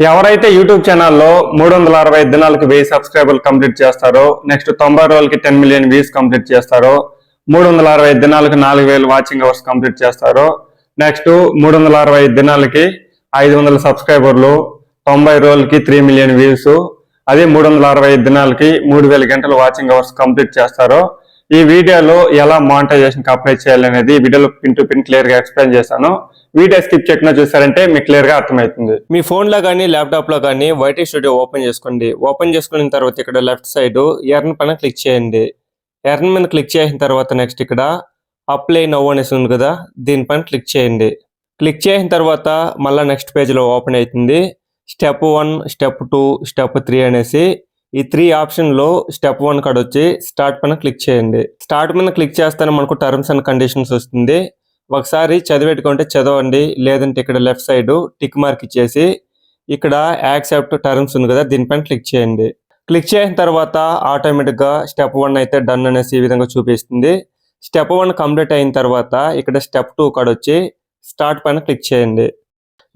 ఎవరైతే యూట్యూబ్ ఛానల్లో మూడు వందల అరవై దినాలకు వెయ్యి సబ్స్క్రైబర్లు కంప్లీట్ చేస్తారో నెక్స్ట్ తొంభై రోజులకి టెన్ మిలియన్ వ్యూస్ కంప్లీట్ చేస్తారో మూడు వందల అరవై దినాలకు నాలుగు వేలు వాచింగ్ అవర్స్ కంప్లీట్ చేస్తారో నెక్స్ట్ మూడు వందల అరవై దినాలకి ఐదు వందల సబ్స్క్రైబర్లు తొంభై రోజులకి త్రీ మిలియన్ వ్యూస్ అదే మూడు వందల అరవై దినాలకి మూడు వేల గంటలు వాచింగ్ అవర్స్ కంప్లీట్ చేస్తారో ఈ వీడియోలో ఎలా మానిటైజేషన్కి అప్లై చేయాలనేది వీడియోలో పిన్ టు పిన్ క్లియర్గా ఎక్స్ప్లెయిన్ చేశాను. వీడియో స్కిప్ చేయకుండా చూసారంటే మీకు క్లియర్గా అర్థమవుతుంది. మీ ఫోన్లో కానీ ల్యాప్టాప్లో కానీ వైటీ స్టూడియో ఓపెన్ చేసుకోండి. ఓపెన్ చేసుకున్న తర్వాత ఇక్కడ లెఫ్ట్ సైడ్ ఎర్న్ పైన క్లిక్ చేయండి. ఎర్న్ మీద క్లిక్ చేసిన తర్వాత నెక్స్ట్ ఇక్కడ అప్లై నవ్ అనేసి ఉంది కదా దీనిపైన క్లిక్ చేయండి. క్లిక్ చేసిన తర్వాత మళ్ళీ నెక్స్ట్ పేజ్లో ఓపెన్ అవుతుంది. Step one step two step three అనేసి ఈ త్రీ ఆప్షన్లో స్టెప్ వన్ కాడ వచ్చి స్టార్ట్ పైన క్లిక్ చేయండి. స్టార్ట్ మీద క్లిక్ చేస్తానే మనకు టర్మ్స్ అండ్ కండిషన్స్ వస్తుంది. ఒకసారి చదివేట్టుకుంటే చదవండి లేదంటే ఇక్కడ లెఫ్ట్ సైడ్ టిక్ మార్క్ ఇచ్చేసి ఇక్కడ యాక్సెప్ట్ టర్మ్స్ ఉంది కదా దీనిపైన క్లిక్ చేయండి. క్లిక్ చేసిన తర్వాత ఆటోమేటిక్గా స్టెప్ వన్ అయితే డన్ అనేసి ఈ విధంగా చూపిస్తుంది. స్టెప్ వన్ కంప్లీట్ అయిన తర్వాత ఇక్కడ స్టెప్ టూ కాడ వచ్చి స్టార్ట్ పైన క్లిక్ చేయండి.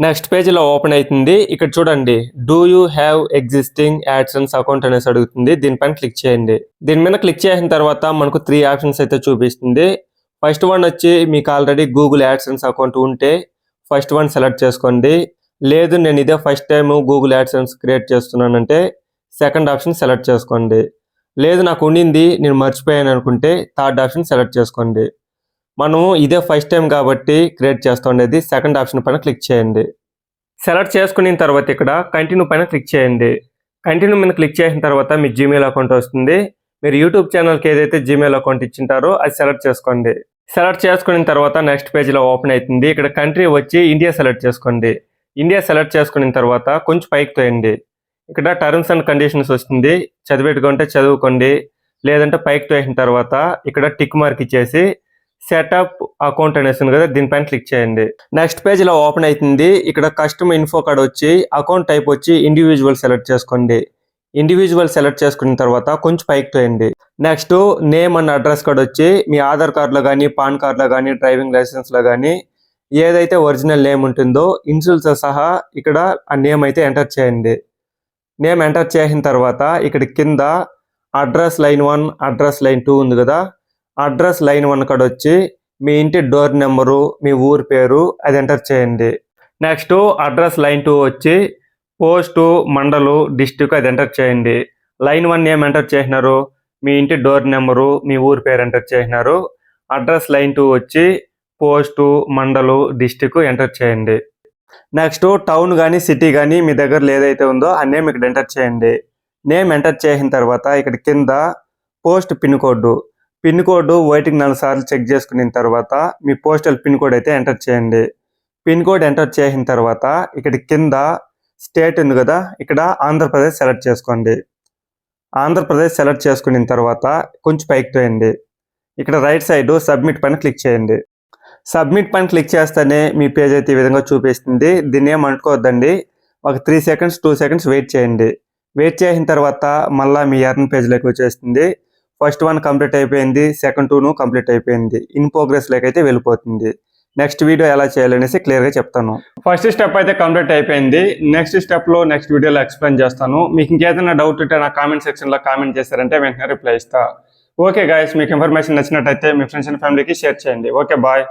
నెక్స్ట్ పేజీలో ఓపెన్ అవుతుంది. ఇక్కడ చూడండి do you have existing AdSense account అనేసి అడుగుతుంది. దీనిపైన క్లిక్ చేయండి. దీని మీద క్లిక్ చేసిన తర్వాత మనకు త్రీ ఆప్షన్స్ అయితే చూపిస్తుంది. ఫస్ట్ వన్ వచ్చి మీకు ఆల్రెడీ గూగుల్ యాడ్సెన్స్ అకౌంట్ ఉంటే ఫస్ట్ వన్ సెలెక్ట్ చేసుకోండి. లేదు నేను ఇదే first time Google AdSense create చేస్తున్నానంటే సెకండ్ ఆప్షన్ సెలెక్ట్ చేసుకోండి. లేదు నాకు ఉండింది నేను మర్చిపోయాను అనుకుంటే థర్డ్ ఆప్షన్ సెలెక్ట్ చేసుకోండి. మనం ఇదే ఫస్ట్ టైం కాబట్టి క్రియేట్ చేస్తుండేది సెకండ్ ఆప్షన్ పైన క్లిక్ చేయండి. సెలెక్ట్ చేసుకున్న తర్వాత ఇక్కడ కంటిన్యూ పైన క్లిక్ చేయండి. కంటిన్యూ మీద క్లిక్ చేసిన తర్వాత మీ జీమెయిల్ అకౌంట్ వస్తుంది. మీరు యూట్యూబ్ ఛానల్కి ఏదైతే జీమెయిల్ అకౌంట్ ఇచ్చింటారో అది సెలెక్ట్ చేసుకోండి. సెలెక్ట్ చేసుకున్న తర్వాత నెక్స్ట్ పేజ్లో ఓపెన్ అవుతుంది. ఇక్కడ కంట్రీ వచ్చి ఇండియా సెలెక్ట్ చేసుకోండి. ఇండియా సెలెక్ట్ చేసుకున్న తర్వాత కొంచెం పైకి తోయండి. ఇక్కడ టర్మ్స్ అండ్ కండిషన్స్ వస్తుంది. చదివేట్టుకుంటే చదువుకోండి. లేదంటే పైకి తోసిన తర్వాత ఇక్కడ టిక్ మార్క్ ఇచ్చేసి సెటప్ అకౌంట్ అనేసి ఉంది కదా దీనిపైన క్లిక్ చేయండి. నెక్స్ట్ పేజ్ ఇలా ఓపెన్ అవుతుంది. ఇక్కడ కస్టమర్ ఇన్ఫో కార్డ్ వచ్చి అకౌంట్ టైప్ వచ్చి ఇండివిజువల్ సెలెక్ట్ చేసుకోండి. ఇండివిజువల్ సెలెక్ట్ చేసుకున్న తర్వాత కొంచెం పైకి తోయండి. Next name and address card వచ్చి మీ ఆధార్ కార్డులో కానీ పాన్ కార్డులో కానీ డ్రైవింగ్ లైసెన్స్లో కానీ ఏదైతే ఒరిజినల్ నేమ్ ఉంటుందో ఇన్సూల్తో సహా ఇక్కడ ఆ నేమ్ అయితే ఎంటర్ చేయండి. నేమ్ ఎంటర్ చేసిన తర్వాత ఇక్కడ కింద address line one address line two ఉంది కదా అడ్రస్ లైన్ వన్ కాడ వచ్చి మీ ఇంటి డోర్ నెంబరు మీ ఊరి పేరు అది ఎంటర్ చేయండి. నెక్స్ట్ అడ్రస్ లైన్ టూ వచ్చి పోస్టు మండలు డిస్టిక్ అది ఎంటర్ చేయండి. లైన్ వన్ ఏం ఎంటర్ చేసినారు మీ ఇంటి డోర్ నెంబరు మీ ఊరి పేరు ఎంటర్ చేసినారు. అడ్రస్ లైన్ టూ వచ్చి పోస్టు మండలు డిస్టిక్ ఎంటర్ చేయండి. నెక్స్ట్ టౌన్ కానీ సిటీ కానీ మీ దగ్గర ఏదైతే ఉందో ఆ నేమ్ ఇక్కడ ఎంటర్ చేయండి. నేమ్ ఎంటర్ చేసిన తర్వాత ఇక్కడ కింద post pin code pin code waiting నాలుగు సార్లు చెక్ చేసుకున్న తర్వాత మీ పోస్టల్ పిన్ కోడ్ అయితే ఎంటర్ చేయండి. పిన్ కోడ్ ఎంటర్ చేసిన తర్వాత ఇక్కడ కింద స్టేట్ ఉంది కదా ఇక్కడ ఆంధ్రప్రదేశ్ సెలెక్ట్ చేసుకోండి. ఆంధ్రప్రదేశ్ సెలెక్ట్ చేసుకున్న తర్వాత కొంచెం పైకి తోయండి. ఇక్కడ రైట్ సైడ్ సబ్మిట్ పైన క్లిక్ చేయండి. సబ్మిట్ పైన క్లిక్ చేస్తేనే మీ పేజ్ అయితే ఈ విధంగా చూపిస్తుంది. దీన్ని ఏం అనుకోవద్దండి. ఒక three seconds two seconds wait చేయండి. వెయిట్ చేసిన తర్వాత మళ్ళీ మీ ఎర్న్ పేజ్లోకి వచ్చేస్తుంది. ఫస్ట్ వన్ కంప్లీట్ అయిపోయింది సెకండ్ టూను కంప్లీట్ అయిపోయింది. ఇన్ ప్రోగ్రెస్లోకి అయితే వెళ్ళిపోతుంది. నెక్స్ట్ వీడియో ఎలా చేయాలనేసి క్లియర్గా చెప్తాను. ఫస్ట్ స్టెప్ అయితే కంప్లీట్ అయిపోయింది. నెక్స్ట్ స్టెప్లో నెక్స్ట్ వీడియోలో ఎక్స్ప్లెయిన్ చేస్తాను. మీకు ఇంకేదైనా డౌట్ ఉంటే నా కామెంట్ సెక్షన్లో కామెంట్ చేశారంటే వెంటనే రిప్లై ఇస్తా. ఓకే గాయస్ మీకు ఇన్ఫర్మేషన్ నచ్చినట్టయితే మీ ఫ్రెండ్స్ అండ్ ఫ్యామిలీకి షేర్ చేయండి. Okay bye